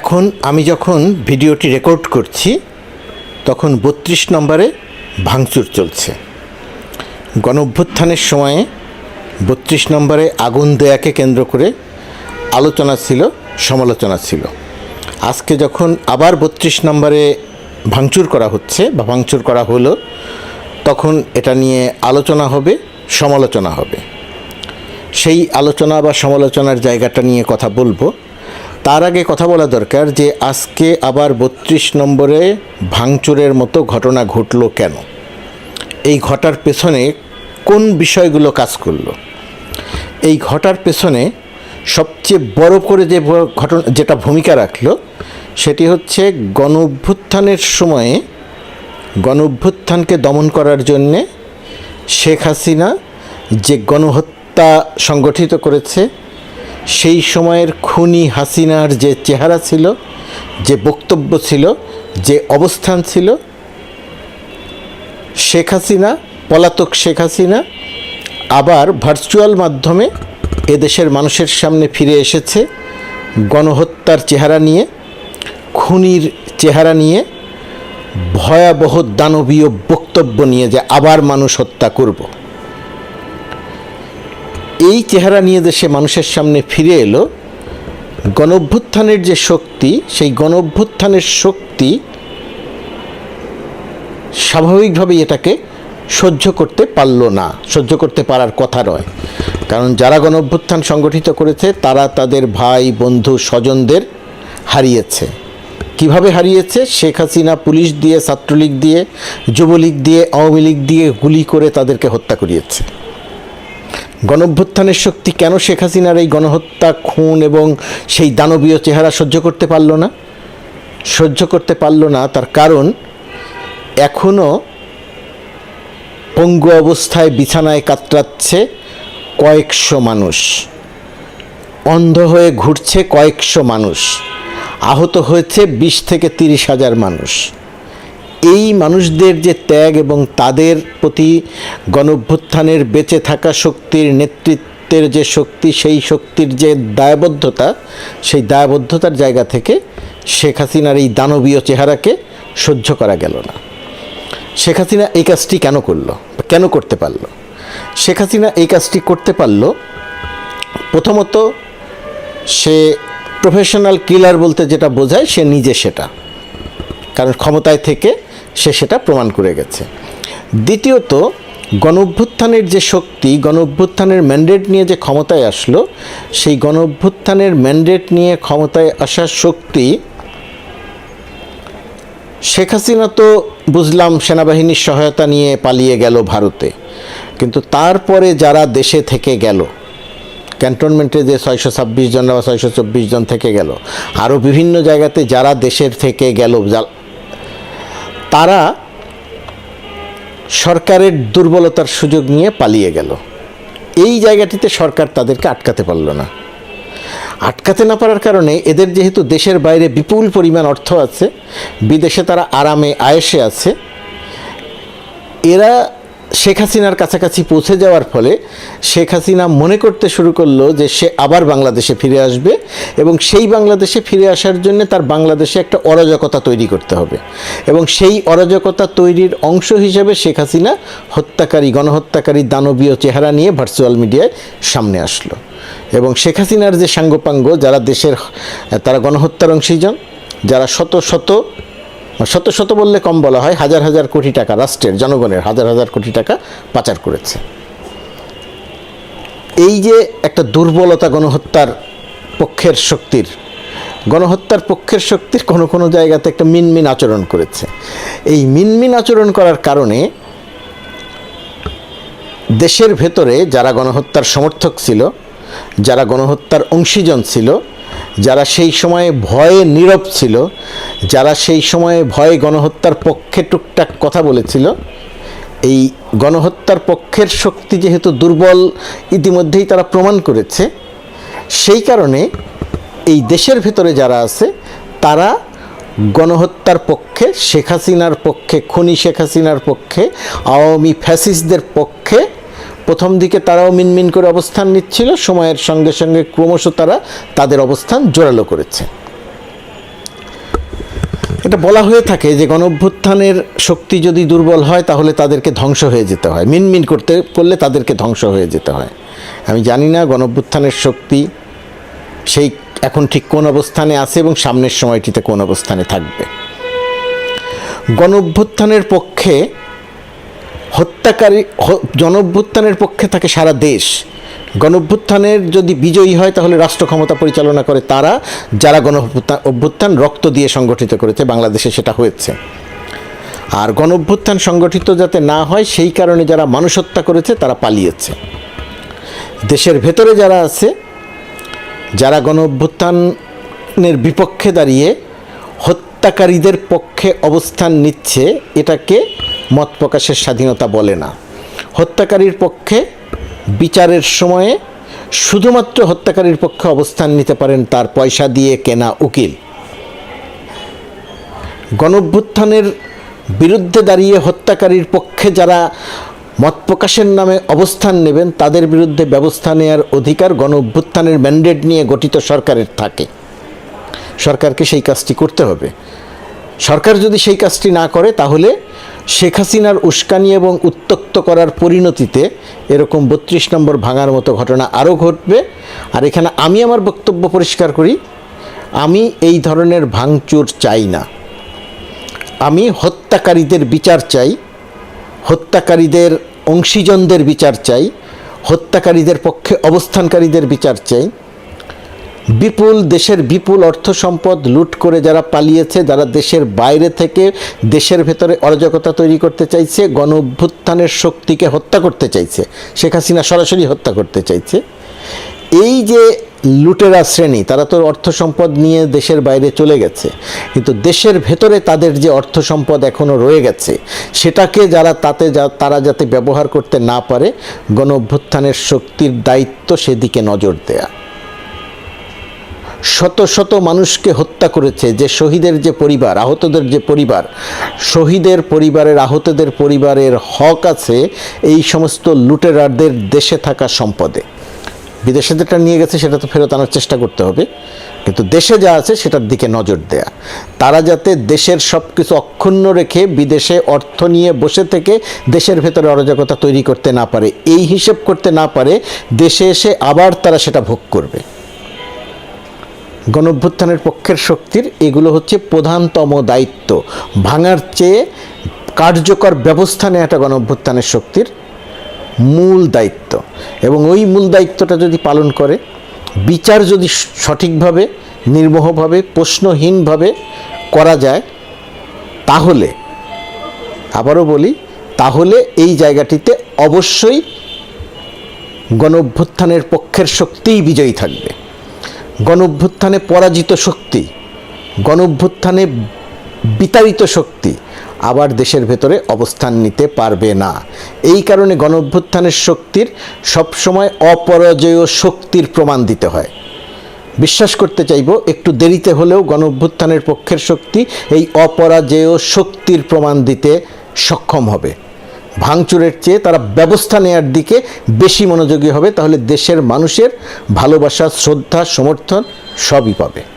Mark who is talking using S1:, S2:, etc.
S1: এখন আমি যখন ভিডিওটি রেকর্ড করছি, তখন বত্রিশ নম্বরে ভাঙচুর চলছে। গণ অভ্যুত্থানের সময়ে বত্রিশ নম্বরে আগুন দেয়াকে কেন্দ্র করে আলোচনা ছিল, সমালোচনা ছিল। আজকে যখন আবার বত্রিশ নম্বরে ভাঙচুর করা হচ্ছে বা ভাঙচুর করা হলো, তখন এটা নিয়ে আলোচনা হবে, সমালোচনা হবে। সেই আলোচনা বা সমালোচনার জায়গাটা নিয়ে কথা বলব। তার আগে কথা বলা দরকার যে আজকে আবার বত্রিশ নম্বরে ভাঙচুরের মতো ঘটনা ঘটলো কেন? এই ঘটার পেছনে কোন বিষয়গুলো কাজ করল? এই ঘটার পেছনে সবচেয়ে বড় করে যে ঘটনা, যেটা ভূমিকা রাখল সেটি হচ্ছে গণ অভ্যুত্থানের সময়ে গণ অভ্যুত্থানকে দমন করার জন্যে শেখ হাসিনা যে গণহত্যা সংগঠিত করেছে সেই সময়ের খুনি হাসিনার যে চেহারা ছিল, যে বক্তব্য ছিল, যে অবস্থান ছিল, শেখ হাসিনা, পলাতক শেখ হাসিনা, আবার ভার্চুয়াল মাধ্যমে এদেশের মানুষের সামনে ফিরে এসেছে গণহত্যার চেহারা নিয়ে, খুনির চেহারা নিয়ে, ভয়াবহ দানবীয় বক্তব্য নিয়ে যে আবার মানুষ হত্যা করব। এই চেহারা নিয়ে দেশে মানুষের সামনে ফিরে এলো, গণঅভ্যুত্থানের যে শক্তি, সেই গণঅভ্যুত্থানের শক্তি স্বাভাবিকভাবেই এটাকে সহ্য করতে পারল না, সহ্য করতে পারার কথা নয়। কারণ যারা গণ অভ্যুত্থান সংগঠিত করেছে, তারা তাদের ভাই, বন্ধু, স্বজনদের হারিয়েছে। কীভাবে হারিয়েছে? শেখ হাসিনা পুলিশ দিয়ে, ছাত্রলীগ দিয়ে, যুবলীগ দিয়ে, আওয়ামী লীগ দিয়ে গুলি করে তাদেরকে হত্যা করিয়েছে। গণঅভ্যুত্থানের শক্তি কেন শেখ হাসিনার এই গণহত্যা, খুন এবং সেই দানবীয় চেহারা সহ্য করতে পারল না? সহ্য করতে পারল না, তার কারণ এখনও পঙ্গু অবস্থায় বিছানায় কাতরাচ্ছে কয়েকশো মানুষ। অন্ধ হয়ে ঘুরছে কয়েকশো মানুষ। আহত হয়েছে বিশ থেকে তিরিশ হাজার মানুষ। এই মানুষদের যে ত্যাগ এবং তাদের প্রতি গণভ্যুত্থানের বেঁচে থাকা শক্তির নেতৃত্বের যে শক্তি, সেই শক্তির যে দায়বদ্ধতা, সেই দায়বদ্ধতার জায়গা থেকে শেখ হাসিনার এই দানবীয় চেহারাকে সহ্য করা গেল না। শেখ হাসিনা এই কাজটি কেন করল? কেন করতে পারল? শেখ হাসিনা এই কাজটি করতে পারল, প্রথমত সে প্রফেশনাল কিলার বলতে যেটা বোঝায়, সে নিজে সেটা। কারণ ক্ষমতায় থেকে সে সেটা প্রমাণ করে গেছে। দ্বিতীয়ত গণ অভ্যুত্থানের যে শক্তি গণ অভ্যুত্থানের ম্যান্ডেট নিয়ে যে ক্ষমতায় আসলো, সেই গণ অভ্যুত্থানের ম্যান্ডেট নিয়ে ক্ষমতায় আসার শক্তি শেখ হাসিনা তো বুঝলাম সেনাবাহিনীর সহায়তা নিয়ে পালিয়ে গেল ভারতে। কিন্তু তারপরে যারা দেশে থেকে গেল, ক্যান্টনমেন্টে যে ছয়শো ছাব্বিশ জন বা ছয়শো চব্বিশ জন থেকে গেল, আরও বিভিন্ন জায়গাতে যারা দেশের থেকে গেল তারা সরকারের দুর্বলতার সুযোগ নিয়ে পালিয়ে গেল। এই জায়গাটিতে সরকার তাদেরকে আটকাতে পারল না। আটকাতে না পারার কারণে এদের যেহেতু দেশের বাইরে বিপুল পরিমাণ অর্থ আছে, বিদেশে তারা আরামে আয়েসে আছে, এরা শেখ হাসিনার কাছাকাছি পৌঁছে যাওয়ার ফলে শেখ হাসিনা মনে করতে শুরু করল যে সে আবার বাংলাদেশে ফিরে আসবে এবং সেই বাংলাদেশে ফিরে আসার জন্য তার বাংলাদেশে একটা অরাজকতা তৈরি করতে হবে। এবং সেই অরাজকতা তৈরির অংশ হিসেবে শেখ হাসিনা হত্যাকারী, গণহত্যাকারী দানবীয় চেহারা নিয়ে ভার্চুয়াল মিডিয়ায় সামনে আসলো। এবং শেখ হাসিনার যে সাঙ্গপাঙ্গ, যারা দেশের, তারা গণহত্যার অংশীজন, যারা শত শত শত শত বললে কম বলা হয়, হাজার হাজার কোটি টাকা রাষ্ট্রের, জনগণের হাজার হাজার কোটি টাকা পাচার করেছে। এই যে একটা দুর্বলতা গণহত্যার পক্ষের শক্তির, গণহত্যার পক্ষের শক্তির কোনো কোনো জায়গাতে একটা মিনমিন আচরণ করেছে। এই মিনমিন আচরণ করার কারণে দেশের ভেতরে যারা গণহত্যার সমর্থক ছিল, যারা গণহত্যার অংশীজন ছিল যারা সেই সময়ে ভয়ে নীরব ছিল, যারা সেই সময়ে ভয়ে গণহত্যার পক্ষে টুকটাক কথা বলেছিল, এই গণহত্যার পক্ষের শক্তি যেহেতু দুর্বল ইতিমধ্যেই তারা প্রমাণ করেছে, সেই কারণে এই দেশের ভেতরে যারা আছে, তারা গণহত্যার পক্ষে, শেখ হাসিনার পক্ষে, খনি শেখ হাসিনার পক্ষে, আওয়ামী ফ্যাসিস্টদের পক্ষে প্রথম দিকে তারাও মিনমিন করে অবস্থান নিচ্ছিল। সময়ের সঙ্গে সঙ্গে ক্রমশ তারা তাদের অবস্থান জোরালো করেছে। এটা বলা হয়ে থাকে যে গণঅভ্যুত্থানের শক্তি যদি দুর্বল হয়, তাহলে তাদেরকে ধ্বংস হয়ে যেতে হয়। মিনমিন করতে করলে তাদেরকে ধ্বংস হয়ে যেতে হয়। আমি জানি না গণঅভ্যুত্থানের শক্তি সেই এখন ঠিক কোন অবস্থানে আছে এবং সামনের সময়টিতে কোন অবস্থানে থাকবে। গণঅভ্যুত্থানের পক্ষে হত্যাকারী জনঅভ্যুত্থানের পক্ষে থাকে সারা দেশ। গণঅভ্যুত্থানের যদি বিজয়ী হয়, তাহলে রাষ্ট্র ক্ষমতা পরিচালনা করে তারা, যারা গণ অভ্যুত্থান রক্ত দিয়ে সংগঠিত করেছে, বাংলাদেশে সেটা হয়েছে। আর গণ অভ্যুত্থান সংগঠিত যাতে না হয়, সেই কারণে যারা মানুষ হত্যা করেছে, তারা পালিয়েছে। দেশের ভেতরে যারা আছে, যারা গণ অভ্যুত্থানের বিপক্ষে দাঁড়িয়ে হত্যাকারীদের পক্ষে অবস্থান নিচ্ছে, এটাকে মত প্রকাশের স্বাধীনতা বলে না। হত্যাকারীর পক্ষে বিচারের সময়ে শুধুমাত্র হত্যাকারীর পক্ষে অবস্থান নিতে পারেন তার পয়সা দিয়ে কেনা উকিল। গণঅভ্যুত্থানের বিরুদ্ধে দাঁড়িয়ে হত্যাকারীর পক্ষে যারা মত প্রকাশের নামে অবস্থান নেবেন, তাদের বিরুদ্ধে ব্যবস্থা নেওয়ার অধিকার গণ অভ্যুত্থানের ম্যান্ডেট নিয়ে গঠিত সরকারের থাকে। সরকারকে সেই কাজটি করতে হবে। সরকার যদি সেই কাজটি না করে, তাহলে শেখ হাসিনার উস্কানি এবং উত্তক্ত করার পরিণতিতে এরকম বত্রিশ নম্বর ভাঙার মতো ঘটনা আরও ঘটবে। আর এখানে আমি আমার বক্তব্য পরিষ্কার করি, আমি এই ধরনের ভাঙচুর চাই না। আমি হত্যাকারীদের বিচার চাই, হত্যাকারীদের অংশীজনদের বিচার চাই, হত্যাকারীদের পক্ষে অবস্থানকারীদের বিচার চাই বিপুল দেশের বিপুল অর্থ সম্পদ লুট করে যারা পালিয়েছে, যারা দেশের বাইরে থেকে দেশের ভেতরে অরাজকতা তৈরি করতে চাইছে, গণ অভ্যুত্থানের শক্তিকে হত্যা করতে চাইছে, শেখ হাসিনা সরাসরি হত্যা করতে চাইছে। এই যে লুটেরা শ্রেণি, তারা তো অর্থ সম্পদ নিয়ে দেশের বাইরে চলে গেছে, কিন্তু দেশের ভেতরে তাদের যে অর্থ সম্পদ এখনও রয়ে গেছে, সেটাকে যারা তাতে যা, তারা যাতে ব্যবহার করতে না পারে, গণ অভ্যুত্থানের শক্তির দায়িত্ব সেদিকে নজর দেয়া। শত শত মানুষকে হত্যা করেছে যে শহীদের যে পরিবার, আহতদের যে পরিবার, শহীদের পরিবারের, আহতদের পরিবারের হক আছে এই সমস্ত লুটেরারদের দেশে থাকা সম্পদে। বিদেশে যেটা নিয়ে গেছে সেটা তো ফেরত আনার চেষ্টা করতে হবে, কিন্তু দেশে যা আছে সেটার দিকে নজর দেয়া। তারা যাতে দেশের সব কিছু অক্ষুণ্ণ রেখে বিদেশে অর্থ নিয়ে বসে থেকে দেশের ভেতরে অরাজকতা তৈরি করতে না পারে, এই হিসেব করতে না পারে, দেশে এসে আবার তারা সেটা ভোগ করবে। গণঅভ্যুত্থানের পক্ষের শক্তির এগুলো হচ্ছে প্রধানতম দায়িত্ব। ভাঙার চেয়ে কার্যকর ব্যবস্থা নেওয়াটা গণভ্যুত্থানের শক্তির মূল দায়িত্ব। এবং ওই মূল দায়িত্বটা যদি পালন করে, বিচার যদি সঠিকভাবে, নির্মোহভাবে, প্রশ্নহীনভাবে করা যায়, তাহলে, আবারও বলি, তাহলে এই জায়গাটিতে অবশ্যই গণঅভ্যুত্থানের পক্ষের শক্তিই বিজয়ী থাকবে। গণঅভ্যুত্থানে পরাজিত শক্তি, গণঅভ্যুত্থানে বিতাড়িত শক্তি আবার দেশের ভেতরে অবস্থান নিতে পারবে না। এই কারণে গণঅভ্যুত্থানের শক্তির সবসময় অপরাজয় শক্তির প্রমাণ দিতে হয়। বিশ্বাস করতে চাইব, একটু দেরিতে হলেও গণঅভ্যুত্থানের পক্ষের শক্তি এই অপরাজেয় শক্তির প্রমাণ দিতে সক্ষম হবে। ভাঙচুরের চেয়ে তারা ব্যবস্থা নেয়ার দিকে বেশি মনোযোগী হবে, তাহলে দেশের মানুষের ভালোবাসা, শ্রদ্ধা, সমর্থন সবই পাবে।